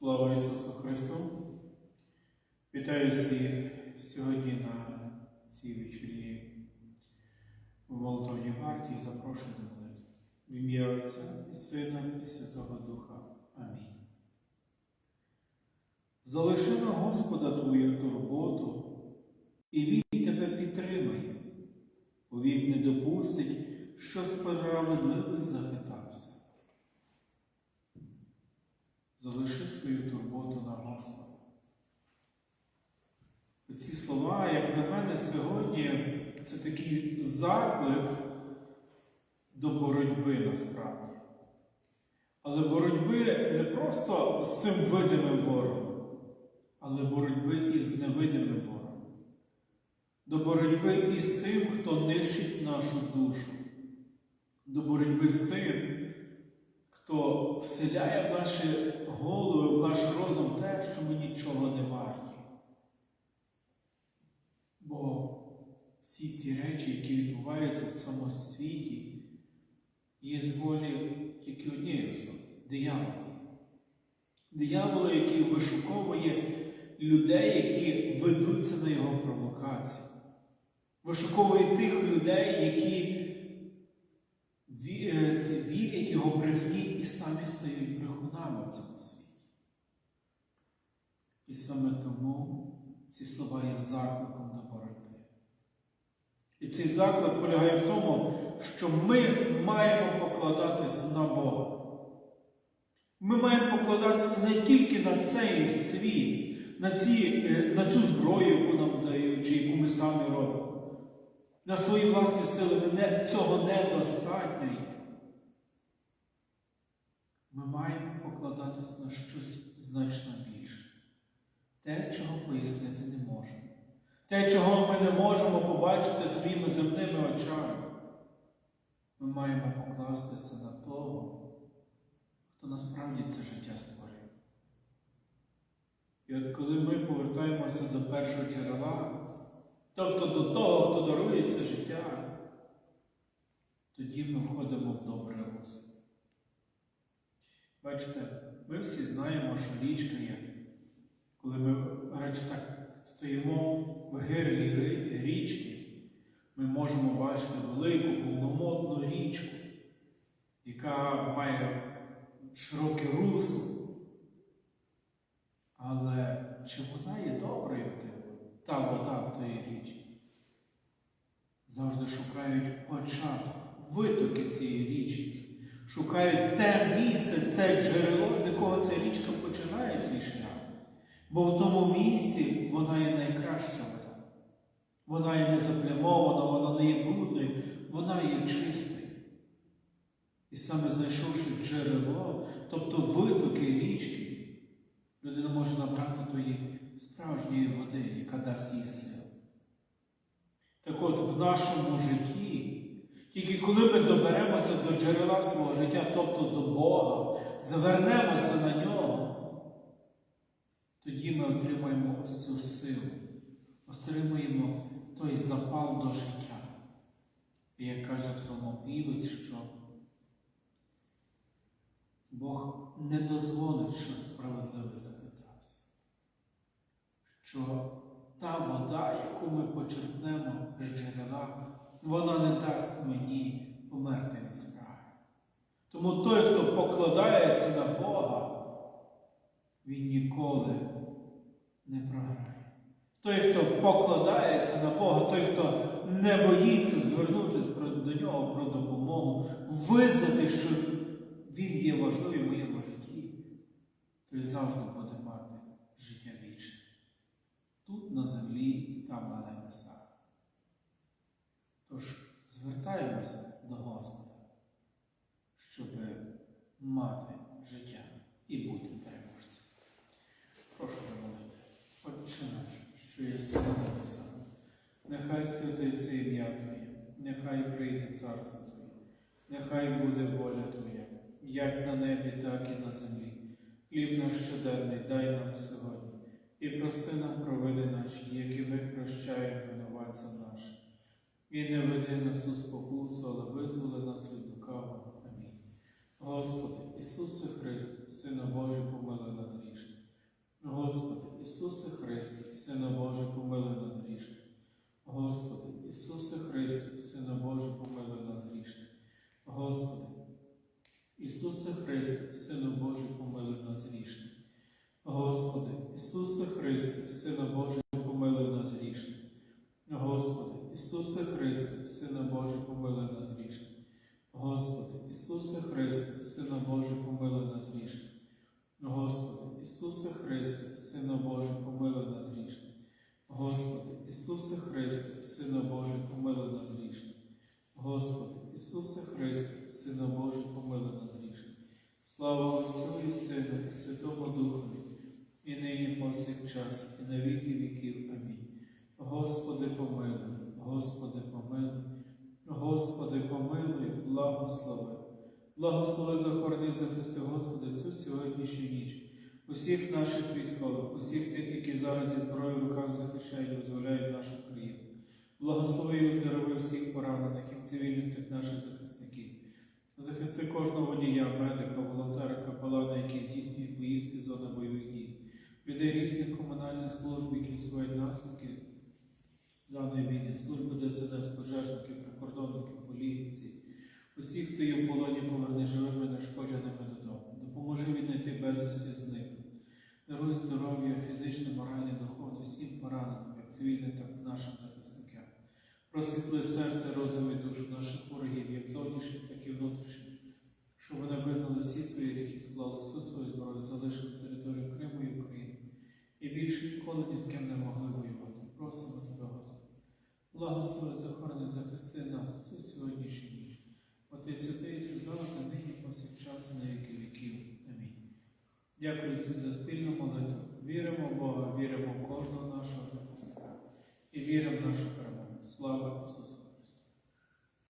Слава Ісусу Христу! Вітаю всіх сьогодні на цій вечорі в молитовній варті і запрошую до молитви. В ім'я Отця і Сина і Святого Духа. Амінь. Залиши на Господа твою турботу, і Він тебе підтримає, бо Він не допустить, що справедливий захитався. Залиши свою турботу на Господа. Ці слова, як на мене, сьогодні це такий заклик до боротьби насправді. Але боротьби не просто з цим видимим ворогом, але боротьби із невидимим ворогом. До боротьби із тим, хто нищить нашу душу. До боротьби з тим, вселяє в наші голови, в наш розум те, що ми нічого не варті. Бо всі ці речі, які відбуваються в цьому світі, є з волі тільки однієї особи диявола. Диявола, який вишуковує людей, які ведуться на його провокацію. Вишуковує тих людей, які це вірять його брехні і самі стають брехунами в цьому світі. І саме тому ці слова є закликом до боротьби. І цей заклик полягає в тому, що ми маємо покладатись на Бога. Ми маємо покладатися не тільки на цей світ, на, ці, е, на цю зброю, яку нам дають, чи яку ми самі робимо. На свої власні сили цього недостатньо маємо покладатись на щось значно більше. Те, чого пояснити не можемо. Те, чого ми не можемо побачити своїми земними очами. Ми маємо покластися на того, хто насправді це життя створив. І от коли ми повертаємося до першого джерела, тобто до того, хто дарує це життя, тоді ми входимо в добре русло. Бачите, ми всі знаємо, що річка є. Коли ми речі, так стоїмо в гирлі річки, ми можемо бачити велику повномодну річку, яка має широке русло. Але чи вона є доброю тим, та вода тої річки? Завжди шукають початок, витоки цієї річки, шукають те місце, це джерело, з якого ця річка починає свій шлях. Бо в тому місці вона є найкраща вода. Вона є незаплямована, вона не є брудною, вона є чистою. І саме знайшовши джерело, тобто витоки річки, людина може набрати тої справжньої води, яка дасть їй силу. Так от в нашому житті, тільки коли ми доберемося до джерела свого життя, тобто до Бога, звернемося на нього, тоді ми отримаємо ось цю силу, отримаємо той запал до життя. І як каже псалмопівець, що Бог не дозволить, щоб справедливий захитався. Що та вода, яку ми почерпнемо з джерела, вона не дасть мені померти від справи. Тому той, хто покладається на Бога, він ніколи не програє. Той, хто покладається на Бога, той, хто не боїться звернутися до нього про допомогу, визнати, що він є важливий в моєму житті, той завжди буде мати життя вічне. Тут на землі і там на небесах. Тож звертаємося до Господа, щоб мати життя і бути переможцем. Прошу молити. Отче наш, що є сила небеса, нехай святиться ім'я Твоє, нехай прийде царство Твоє, нехай буде воля Твоя, як на небі, так і на землі. Хліб наш щоденний дай нам сьогодні, і прости нам провини наші, які ми прощаємо винуватцям нашим. І не веди нас у спокусу, але визволи нас від лукавого. Амінь. Господи, Ісусе Христе, Сина Божий, помили нас грішних. Господи, Ісусе Христе, Сина Божий, помили нас грішних. Господи, Ісусе Христе, Сина Божий, помилуй нас грішних. Господи, Ісусе Христе, Сина Божий, помилуй нас грішних. Господи, Ісусе Христе, Сина Божий, помилуй нас грішних. Господи, Ісусе Христе, Божий, помилуй нас грішних. Господи, Ісусе Христе, Сина Божий, помилуй нас грішних. Господи, Ісусе Христе, Сина Божий, помилуй нас грішних. Господи, Ісусе Христе, Сина Божий, помилуй нас грішних. Господи, Ісусе Христе, Сина Божий, помилуй нас грішних. Слава Отцю і Сину, і Святому Духові, і нині повсякчас, і на віки віків. Амінь. Господи, помилуй, Господи, помилуй, Господи, помилуй, благослови. Благослови захорони захисти, Господи, цю сьогоднішню ніч. Усіх наших військових, усіх тих, які зараз зі зброєю в руках захищають, визволяють нашу країну. Благослови і оздорови всіх поранених, як цивільних, так наших захисників. Захисти кожного водія, медика, волонтера, капелана, які здійснюють поїздки з зони бойових дій, людей різних комунальних служб, які усувають наслідки даної війни, служби ДСНС, пожежників, прикордонників, поліції, усіх, хто є в полоні, поверни живими, нешкодженими додому. Допоможи віднайти безвісті зниклих. Даруй здоров'я, фізичне, моральне, духовне всім пораненим, як цивільним, так і нашим захисникам. Просвітли серце, розум і душу наших ворогів, як зовнішніх, так і внутрішніх, щоб вони визнали всі свої гріхи, склали всю свою зброю, залишили територію Криму і України. І більше ніколи ні з ким не могли воювати. Просимо тебе, Господи. Благослови, захорони, захисти нас цю сьогоднішню ніч. Отець святий, і завжди, нині, повсякчас, на віки віків. Амінь. Дякую всім за спільну молитву. Віримо в Бога, віримо в кожного нашого захисника і віримо в нашу